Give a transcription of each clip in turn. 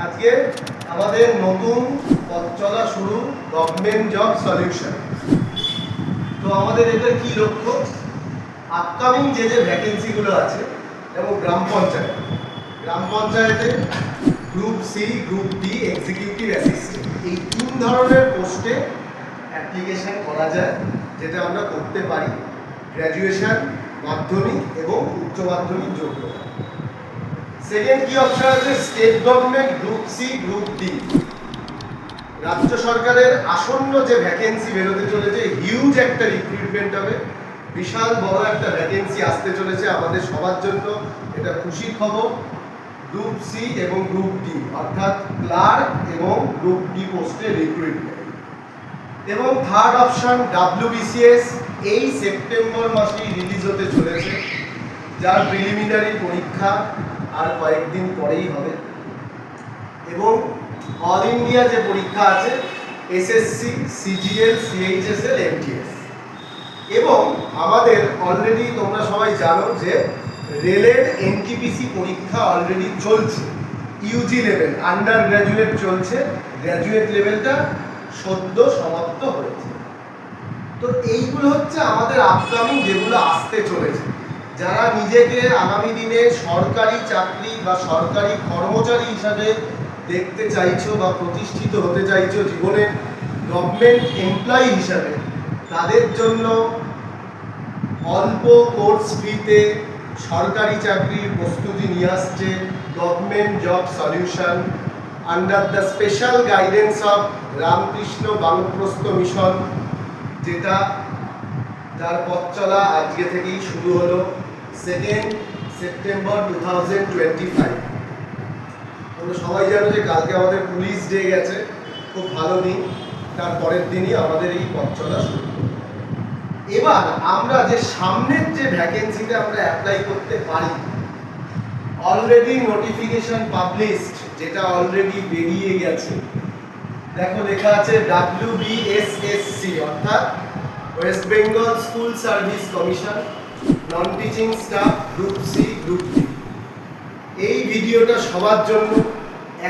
আজকে আমাদের নতুন পথ চলা শুরু গভর্নমেন্ট জব সলিউশন তো আমাদের এটা কি লক্ষ্য? আপকামিং যে যে ভ্যাকেন্সিগুলো আছে, যেমন গ্রাম পঞ্চায়েত। গ্রাম পঞ্চায়েতে group C group D executive assistant এই তিন ধরনের পোস্টে অ্যাপ্লিকেশন করা যায়, যেটা আমরা করতে পারি। গ্র্যাজুয়েশান মাধ্যমিক এবং উচ্চ মাধ্যমিক যোগ্যতা। সেকেন্ড কি অপশন আছে state government group C group D রাজ্য সরকারের আসন্ন যে ভ্যাকেন্সি বেরোতে চলেছে হিউজ একটা রিক্রুটমেন্ট হবে। বিশাল বড় একটা ভ্যাকেন্সি আসতে চলেছে আমাদের সবার জন্য। এটা খুশির খবর। গ্রুপ সি এবং গ্রুপ ডি অর্থাৎ ক্লার্ক এবং গ্রুপ ডি পোস্টে রিক্রুটমেন্ট এবং থার্ড অপশন ডাব্লিউবিসিএস এই সেপ্টেম্বর মাসেই রিলিজ হতে চলেছে। যার প্রিলিমিনারি পরীক্ষা আর কয়েকদিন পরেই হবে। এবং অল ইন্ডিয়া যে পরীক্ষা আছে এসএসসি সিজিএল সিএইচএসএল এমটিএস এবং আমাদের অলরেডি তোমরা সবাই জানো যে রেলের এনটিপিসি পরীক্ষা অলরেডি চলছে। ইউজি লেভেল আন্ডার গ্র্যাজুয়েট চলছে। গ্র্যাজুয়েট লেভেলটা সদ্য সমাপ্ত হয়েছে। তো এইগুলো হচ্ছে আমাদের আপকামিং যেগুলো আসতে চলেছে। যারা নিজেকে আগামী দিনে সরকারি চাকরি বা সরকারি কর্মচারী হিসাবে দেখতে চাইছো বা প্রতিষ্ঠিত হতে চাইছো জীবনে গভর্নমেন্ট এমপ্লয়ি হিসাবে, তাদের জন্য অল্প কোর্স ফিতে সরকারি চাকরির প্রস্তুতি নিয়ে আসছে government job solution under the special guidance of Ramakrishna Banaprastha mission যেটা তার পথ চলা আজকে থেকেই শুরু হলো। Second September two thousand twenty five তোমরা সবাই জানো যে কালকে আমাদের পুলিশ ডে গেছে, খুব ভালো দিন। তার পরের দিনই আমাদের এই পথ চলা শুরু। এবার আমরা যে সামনের যে ভ্যাকেন্সিতে আমরা অ্যাপ্লাই করতে পারি অলরেডি নোটিফিকেশন পাবলিশড যেটা অলরেডি বেরিয়ে গেছে। দেখো, লেখা আছে ডাব্লিউ ডাব্লিউবিএসএসসি অর্থাৎ West Bengal school service commission non teaching staff group C group D এই ভিডিওটা সবার জন্য।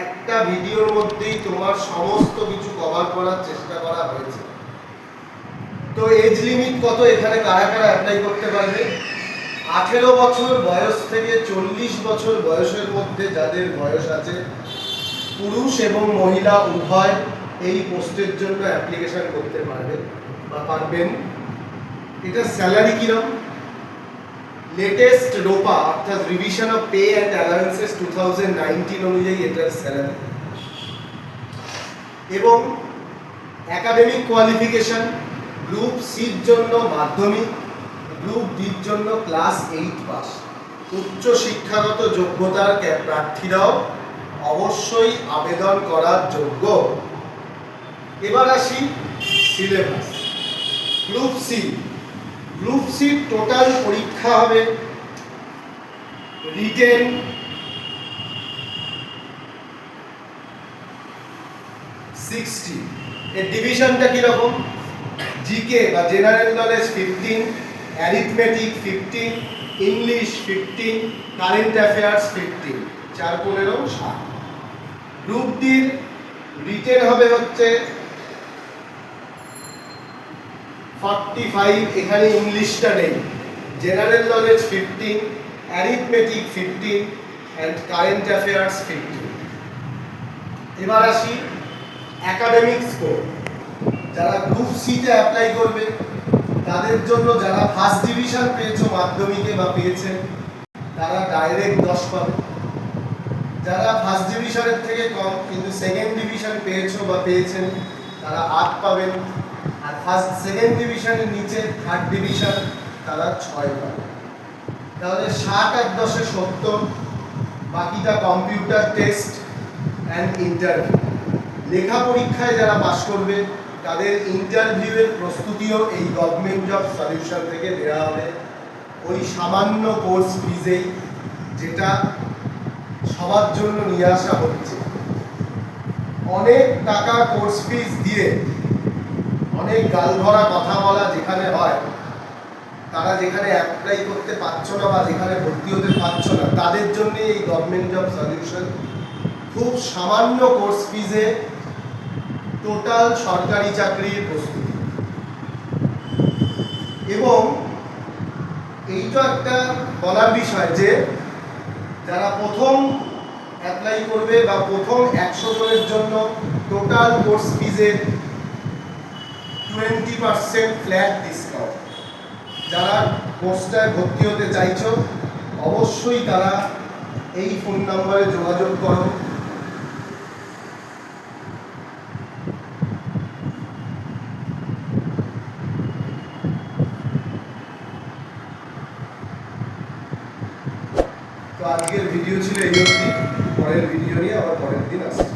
একটা ভিডিওর মধ্যেই তোমার সমস্ত কিছু কভার করার চেষ্টা করা হয়েছে। তো এজ লিমিট কত? এখানে কারা কারা অ্যাপ্লাই করতে পারবে? আঠেরো বছর বয়স থেকে চল্লিশ বছর বয়সের মধ্যে যাদের বয়স আছে, পুরুষ এবং মহিলা উভয় এই পোস্টের জন্য অ্যাপ্লিকেশন করতে পারবে বা পারবেন। এটা স্যালারি কিরম লেটেস্ট রোপা অর্থাৎ revision of pay and allowances two thousand nineteen অনুযায়ী এটার স্যালারি এবং একাডেমিক কোয়ালিফিকেশন গ্রুপ সির জন্য মাধ্যমিক গ্রুপ ডির জন্য ক্লাস এইট পাস উচ্চ শিক্ষাগত যোগ্যতার প্রার্থীরাও অবশ্যই আবেদন করার যোগ্য। এবার আসি syllabus group C group C total পরীক্ষা হবে রিটেন। সিক্সটি। এর ডিভিশনটা কীরকম? জিকে বা general knowledge fifteen, arithmetic fifteen, English fifteen, current affairs fifteen. চার পনেরো, সাত। গ্রুপ ডির রিটেন হবে হচ্ছে ফর্টি ফাইভ এখানে ইংলিশটা নেই। General knowledge fifteen arithmetic fifteen and current affairs fifteen এবার আসি একাডেমিক স্কোর যারা গ্রুপ সিতে অ্যাপ্লাই করবে, তাদের জন্য যারা ফার্স্ট ডিভিশন পেয়েছ মাধ্যমিকে বা পেয়েছেন তারা ডাইরেক্ট দশ পাবে। যারা ফার্স্ট ডিভিশনের থেকে কম, কিন্তু সেকেন্ড ডিভিশন পেয়েছ বা পেয়েছেন, তারা আট পাবেন। ফার্স্ট সেকেন্ড ডিভিশনের নিচে থার্ড ডিভিশন তারা ছয় পাবে। তাহলে ষাট এক দশে সত্তর, বাকিটা কম্পিউটার টেস্ট অ্যান্ড ইন্টারভিউ লেখা পরীক্ষায় যারা পাশ করবে, তাদের ইন্টারভিউয়ের প্রস্তুতিও এই গভর্নমেন্ট জব সলিউশন থেকে দেওয়া হবে। ওই সামান্য কোর্স ফিজেই যেটা সবার জন্য নিয়ে আসা হচ্ছে। অনেক টাকা কোর্স ফিজ দিয়ে অনেক গাল ভরা কথা বলা যেখানে হয়, তারা যেখানে অ্যাপ্লাই করতে পারছ না বা যেখানে ভর্তি হতে পারছ না, তাদের জন্য এই গভর্নমেন্ট জব সলিউশন খুব সামান্য কোর্স ফিজে টোটাল সরকারি চাকরির প্রস্তুতি। এবং এইটা একটা বলার বিষয় যে, যারা প্রথম অ্যাপ্লাই করবে বা প্রথম একশো জনের জন্য টোটাল কোর্স ফিজে টোয়েন্টি পার্সেন্ট ফ্ল্যাট ডিসকাউন্ট যারা কোর্সটায় ভর্তি হতে চাইছো, অবশ্যই তারা এই ফোন নাম্বারে যোগাযোগ করো। তো আজকের ভিডিও ছিল এই অবধি। পরের ভিডিও নিয়ে আবার পরের দিন আসছি।